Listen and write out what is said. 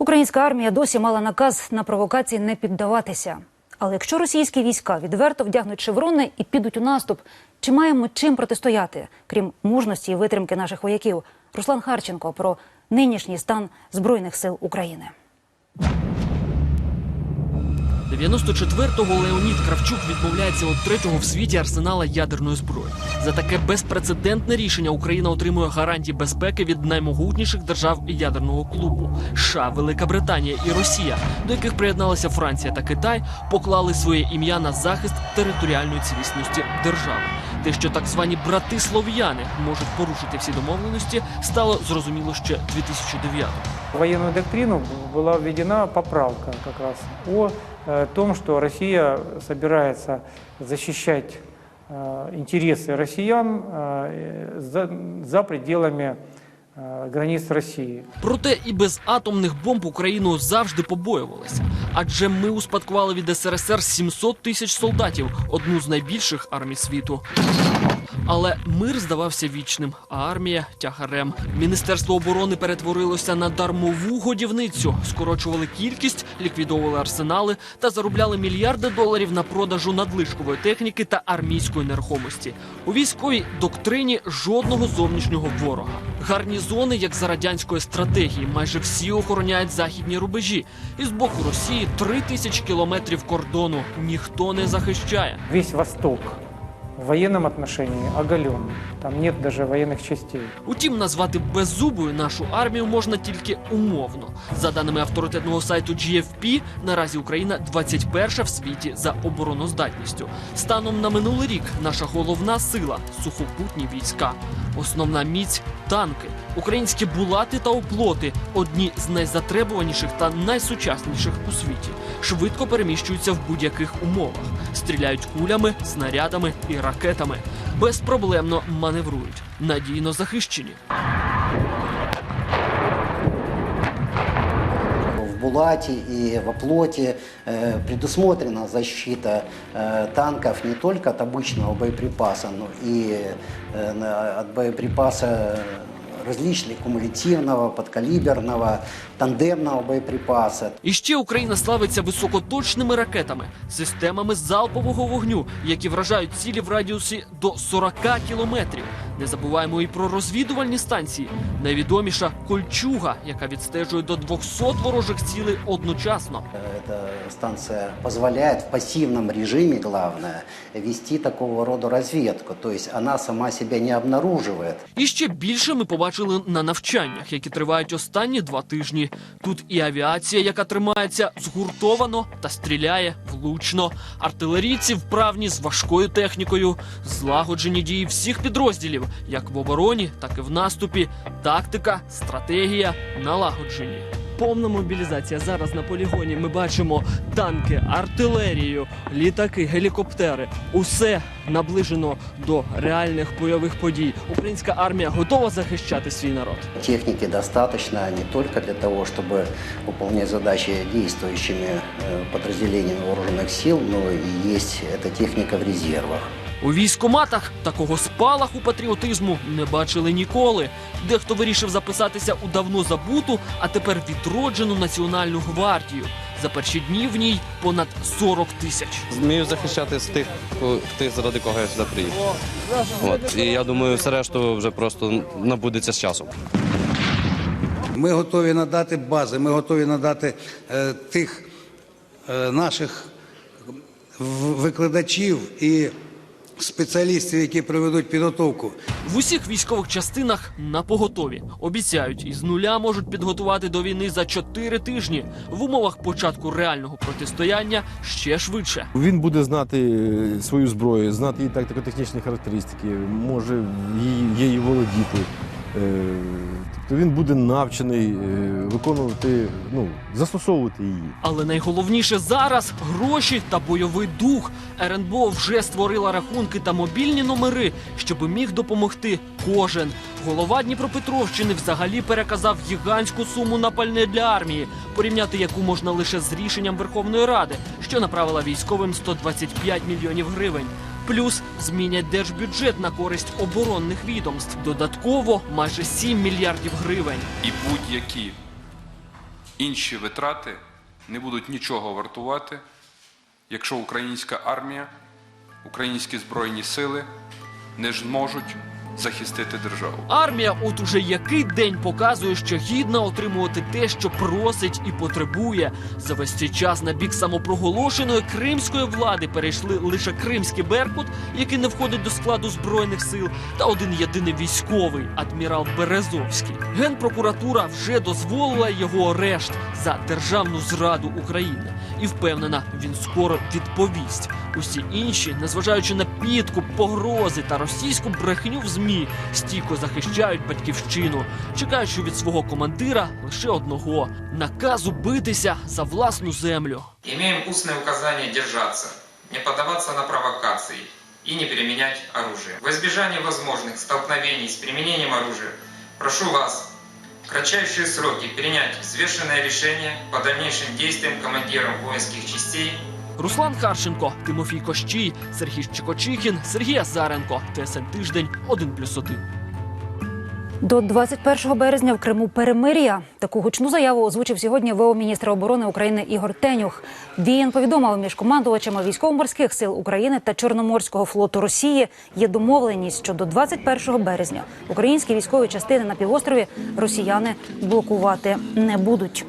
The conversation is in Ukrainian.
Українська армія досі мала наказ на провокації не піддаватися. Але якщо російські війська відверто вдягнуть шеврони і підуть у наступ, чи маємо чим протистояти, крім мужності і витримки наших вояків? Руслан Харченко про нинішній стан збройних сил України. 94-го Леонід Кравчук відмовляється від третього в світі арсенала ядерної зброї. За таке безпрецедентне рішення Україна отримує гарантії безпеки від наймогутніших держав ядерного клубу. США, Велика Британія і Росія, до яких приєдналися Франція та Китай, поклали своє ім'я на захист територіальної цілісності держави. Те, що так звані брати слов'яни можуть порушити всі домовленості, стало зрозуміло ще 2009-го. В военную доктрину была введена поправка как раз о э, том, что Россия собирается защищать э, интересы россиян э, за, за пределами э, границ Росії. Проте і без атомних бомб Україну завжди побоювалися. Адже ми успадкували від СРСР 700 тисяч солдатів, одну з найбільших армій світу. Але мир здавався вічним, а армія тягарем. Міністерство оборони перетворилося на дармову годівницю, скорочували кількість, ліквідовували арсенали та заробляли мільярди доларів на продажу надлишкової техніки та армійської нерухомості. У військовій доктрині жодного зовнішнього ворога. Гарнізони, як за радянської стратегії, майже всі охороняють західні рубежі. І з боку Росії три тисячі кілометрів кордону ніхто не захищає. Весь Восток в военном отношении оголен. Там нет даже военных частей. Утім, назвати беззубою нашу армію можна тільки умовно. За даними авторитетного сайту GFP, наразі Україна 21 в світі за обороноздатністю. Станом на минулий рік наша головна сила сухопутні війська. Основна міць танки. Українські булати та оплоти одні з найзатребуваніших та найсучасніших у світі. Швидко переміщуються в будь-яких умовах, стріляють кулями, снарядами і ракетами. Безпроблемно маневрують, надійно захищені. В Булате и в Оплоте э, предусмотрена защита э, танков не только от обычного боеприпаса, но и э, на- от боеприпаса различных кумулятивного, подкалиберного, тандемного боеприпаса. І ще Україна славиться високоточними ракетами, системами залпового вогню, які вражають цілі в радіусі до 40 кілометрів. Не забуваємо і про розвідувальні станції. Найвідоміша кольчуга, яка відстежує до 200 ворожих цілей одночасно. Эта станция позволяет в пассивном режиме, главное, вести такого рода разведку. То есть она сама себя не обнаруживает. І ще більше ми побачили на навчаннях, які тривають останні два тижні. Тут і авіація, яка тримається згуртовано та стріляє влучно. Артилерійці вправні з важкою технікою, злагоджені дії всіх підрозділів, як в обороні, так і в наступі. Тактика, стратегія, налагоджені. Повна мобілізація зараз на полігоні. Ми бачимо танки, артилерію, літаки, гелікоптери. Усе наближено до реальних бойових подій. Українська армія готова захищати свій народ. Техники достаточно не только для того, чтобы выполнять задачи действующими э, подразделениями вооруженных сил, но и есть эта техника в резервах. У військоматах такого спалаху патріотизму не бачили ніколи. Дехто вирішив записатися у давно забуту, а тепер відроджену національну гвардію. За перші дні в ній понад 40 тисяч. Змію захищати з тих, тих, заради кого я сюди приїхав. От. І я думаю, все решту вже просто набудеться з часом. Ми готові надати бази, ми готові надати е, тих е, наших викладачів і спеціалістів, які проведуть підготовку. В усіх військових частинах на поготові обіцяють, із нуля можуть підготувати до війни за чотири тижні. В умовах початку реального протистояння ще швидше. Він буде знати е, свою зброю, знати її тактико-технічні характеристики, може її, її володіти. Е, Тобто він буде навчений е, виконувати, ну, застосовувати її. Але найголовніше зараз гроші та бойовий дух. РНБО вже створила рахунки та мобільні номери, щоб міг допомогти кожен. Голова Дніпропетровщини взагалі переказав гігантську суму на пальне для армії, порівняти яку можна лише з рішенням Верховної Ради, що направила військовим 125 мільйонів гривень. Плюс змінять держбюджет на користь оборонних відомств. Додатково майже 7 мільярдів гривень. і будь-які інші витрати не будуть нічого вартувати, якщо українська армія, українські збройні сили не зможуть захистити державу. Армія, от уже який день показує, що гідна отримувати те, що просить і потребує. За весь цей час на бік самопроголошеної кримської влади перейшли лише кримський беркут, який не входить до складу збройних сил, та один єдиний військовий адмірал Березовський. Генпрокуратура вже дозволила його арешт за державну зраду України і впевнена, він скоро відповість. Усі інші, незважаючи на підкуп, погрози та російську брехню в змі, стійко захищають батьківщину, чекаючи від свого командира лише одного наказу битися за власну землю. Имеем устное указание держаться, не поддаваться на провокации и не применять оружие. В избежание возможных столкновений с применением оружия прошу вас в кратчайшие сроки принять взвешенное решение по дальнейшим действиям командирам воинских частей Руслан Харченко, Тимофій Кощій, Сергій Щекочихін, Сергій Азаренко. ТСН тиждень 1+,1. До 21 березня в Криму перемир'я. Таку гучну заяву озвучив сьогодні ВО міністра оборони України Ігор Тенюх. Він повідомив між командувачами військово-морських сил України та Чорноморського флоту Росії є домовленість, що до 21 березня українські військові частини на півострові росіяни блокувати не будуть.